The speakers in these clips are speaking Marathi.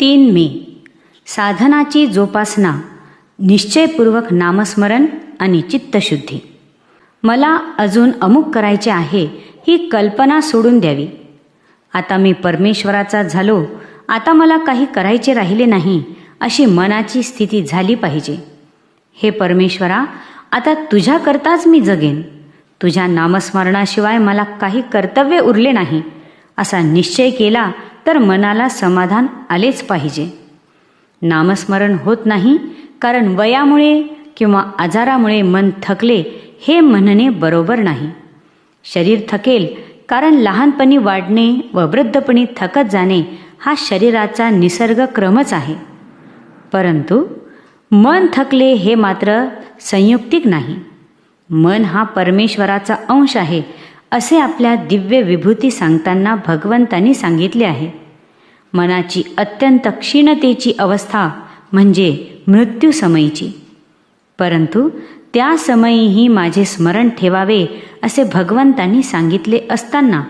तीन मे. साधनाची जोपासना निश्चयपूर्वक नामस्मरण आणि चित्तशुद्धी. मला अजून अमुक करायचे आहे ही कल्पना सोडून द्यावी. आता मी परमेश्वराचा झालो आता मला काही करायचे राहिले नाही अशी मनाची स्थिती झाली पाहिजे. हे परमेश्वरा आता तुझ्याकरताच मी जगेन. तुझ्या नामस्मरणाशिवाय मला काही कर्तव्य उरले नाही असा निश्चय केला तर मनाला समाधान आलेच पाहिजे. नामस्मरण होत नाही कारण वयामुळे किंवा आजारामुळे मन थकले हे म्हणणे बरोबर नाही. शरीर थकेल कारण लहानपणी वाढणे व वृद्धपणी थकत जाणे हा शरीराचा निसर्ग क्रमच आहे. परंतु मन थकले हे मात्र संयुक्तिक नाही. मन हा परमेश्वराचा अंश आहे असे आपल्या दिव्य विभूती सांगताना भगवंतांनी सांगितले आहे. मनाची अत्यंत क्षीणतेची अवस्था म्हणजे मृत्यूसमयीची परंतु त्या समयीही माझे स्मरण ठेवावे असे भगवंतांनी सांगितले असताना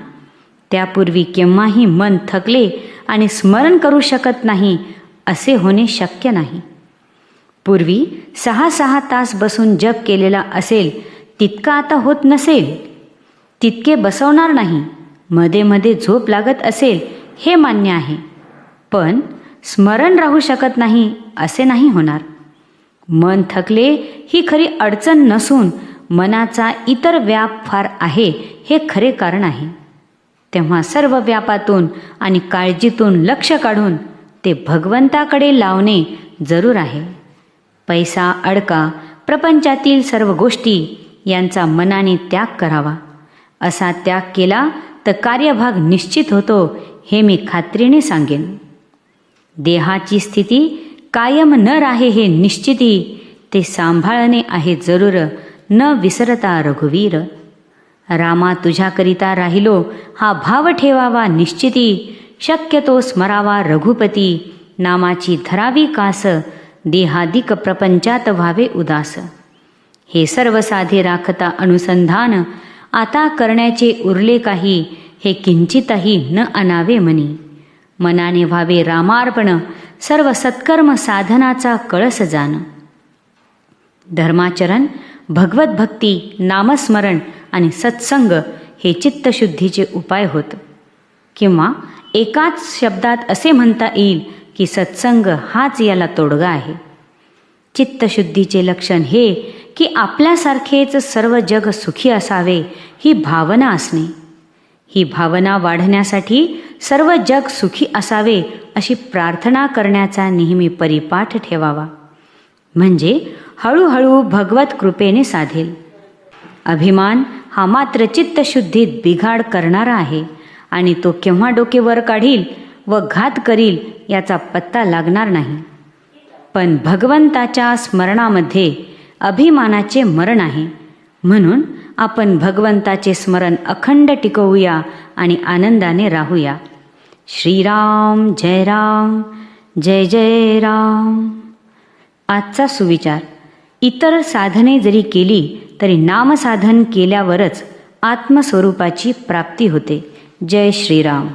त्यापूर्वी केव्हाही मन थकले आणि स्मरण करू शकत नाही असे होणे शक्य नाही. पूर्वी सहा सहा तास बसून जप केलेला असेल तितका आता होत नसेल. तितके बसवणार नाही. मध्ये मध्ये झोप लागत असेल हे मान्य आहे. पण स्मरण राहू शकत नाही असे नाही होणार. मन थकले ही खरी अडचण नसून मनाचा इतर व्याप फार आहे हे खरे कारण आहे. तेव्हा सर्व व्यापातून आणि काळजीतून लक्ष काढून ते भगवंताकडे लावणे जरूर आहे. पैसा अडका प्रपंचातील सर्व गोष्टी यांचा मनाने त्याग करावा. असा त्याग केला तर कार्यभाग निश्चित होतो हे मी खात्रीने सांगेन. देहाची स्थिती कायम न राहे हे निश्चिती ते सांभाळणे आहे जरूर न विसरता रघुवीर. रामा तुझ्याकरिता राहिलो हा भाव ठेवावा निश्चिती शक्यतो स्मरावा रघुपती नामाची धरावी कास देहादिक प्रपंचात व्हावे उदास. हे सर्व साधे राखता अनुसंधान आता करण्याचे उरले काही हे किंचितही न अनावे मनी मनाने व्हावे रामार्पण सर्व सत्कर्म साधनाचा कळस जाण. धर्माचरण भगवत भक्ती नामस्मरण आणि सत्संग हे चित्तशुद्धीचे उपाय होत. किंवा एकाच शब्दात असे म्हणता येईल की सत्संग हाच याला तोडगा आहे. चित्तशुद्धीचे लक्षण हे की आपल्यासारखेच सर्व जग सुखी असावे ही भावना असणे. ही भावना वाढण्यासाठी सर्व जग सुखी असावे अशी प्रार्थना करण्याचा नेहमी परिपाठ ठेवावा. म्हणजे हळूहळू भगवत कृपेने साधेल. अभिमान हा मात्र चित्तशुद्धीत बिघाड करणारा आहे आणि तो केव्हा डोके वर काढील व घात करील याचा पत्ता लागणार नाही. पण भगवंताच्या स्मरणामध्ये अभिमानाचे मरण आहे. म्हणून आपण भगवंताचे स्मरण अखंड टिकवूया आणि आनंदाने राहूया. श्रीराम जय राम जय जय राम. आजचा सुविचार. इतर साधने जरी केली तरी नामसाधन केल्यावरच आत्मस्वरूपाची प्राप्ती होते. जय श्रीराम.